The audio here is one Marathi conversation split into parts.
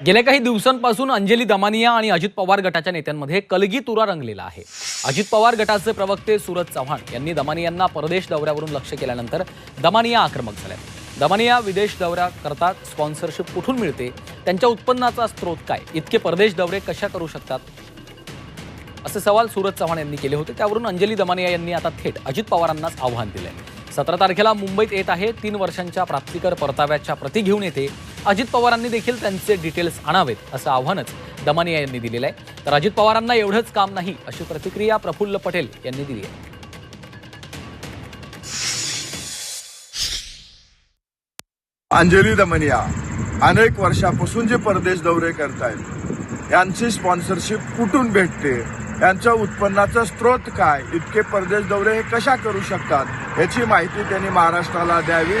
गेल्या काही दिवसांपासून अंजली दमानिया आणि अजित पवार गटाच्या नेत्यांमध्ये कलगी तुरा रंगलेला आहे. अजित पवार गटाचे प्रवक्ते सूरज चव्हाण यांनी दमानियांना परदेश दौऱ्यावरून लक्ष केल्यानंतर दमानिया आक्रमक झाल्या. दमानिया विदेश दौऱ्या करतात स्पॉन्सरशिप कुठून मिळते त्यांच्या उत्पन्नाचा स्रोत काय इतके परदेश दौरे कशा करू शकतात? असे सवाल सूरज चव्हाण यांनी केले होते त्यावरून अंजली दमानिया यांनी आता थेट अजित पवारांनाच आव्हान दिलंय. सतरा तारखेला मुंबईत येत आहे तीन वर्षांच्या प्राप्तिकर परताव्याच्या प्रती घेऊन येते अजित पवारांनी देखील त्यांचे डिटेल्स आणावेत असं आव्हानच दमानिया यांनी दिलेलं आहे. तर अजित पवारांना एवढंच काम नाही अशी प्रतिक्रिया प्रफुल्ल पटेल यांनी दिली आहे. अंजली दमनिया अनेक वर्षापासून जे परदेश दौरे करतायत यांची स्पॉन्सरशिप कुठून भेटते? यांच्या उत्पन्नाचा स्रोत काय? इतके परदेश दौरे हे कशा करू शकतात? याची माहिती त्यांनी महाराष्ट्राला द्यावी.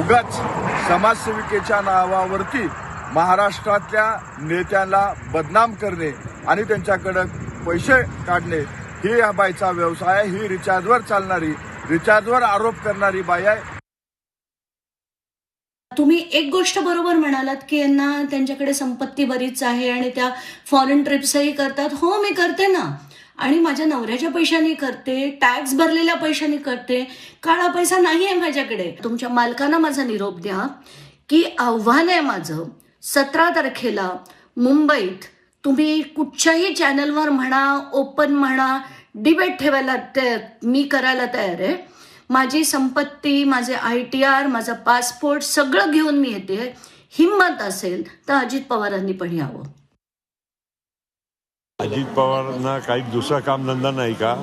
उगाच समाजसेविकेच्या नावावरती महाराष्ट्रातल्या नेत्यांना बदनाम करणे आणि त्यांच्याकडं पैसे काढणे ही या बाईचा व्यवसाय आहे. ही रिचार्जवर चालणारी रिचार्जवर आरोप करणारी बाई आहे. तुम्ही एक गोष्ट बरोबर म्हणालात की यांना त्यांच्याकडे संपत्ती बरीच आहे आणि त्या फॉरेन ट्रिप्सही करतात. हो मी करते ना. आणि माझ्या नवऱ्याच्या पैशाने करते टॅक्स भरलेल्या पैशाने करते काळा पैसा नाही आहे माझ्याकडे. तुमच्या मालकांना माझा निरोप द्या की आव्हान आहे माझं. सतरा तारखेला मुंबईत तुम्ही कुठच्याही चॅनलवर म्हणा ओपन म्हणा डिबेट ठेवायला ते मी करायला तयार आहे. माझी संपत्ती माझे आय टी आर माझा पासपोर्ट सगळं घेऊन मी येते. हिंमत असेल तर अजित पवारांनी पण यावं. अजित पवारांना काही दुसरा कामधंदा नाही का?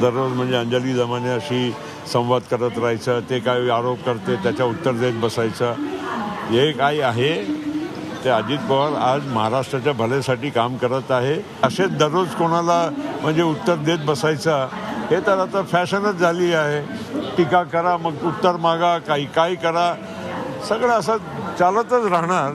दररोज म्हणजे अंजली जमान्याशी संवाद करत राहायचं ते काय आरोप करते त्याच्या उत्तर देत बसायचं. हे काय आहे. ते अजित पवार आज महाराष्ट्राच्या भलेसाठी काम करत आहे. असेच दररोज कोणाला म्हणजे उत्तर देत बसायचं हे तर आता फॅशनच झाली आहे. टीका करा मग उत्तर मागा काही काय करा. सगळं असं चालतच राहणार.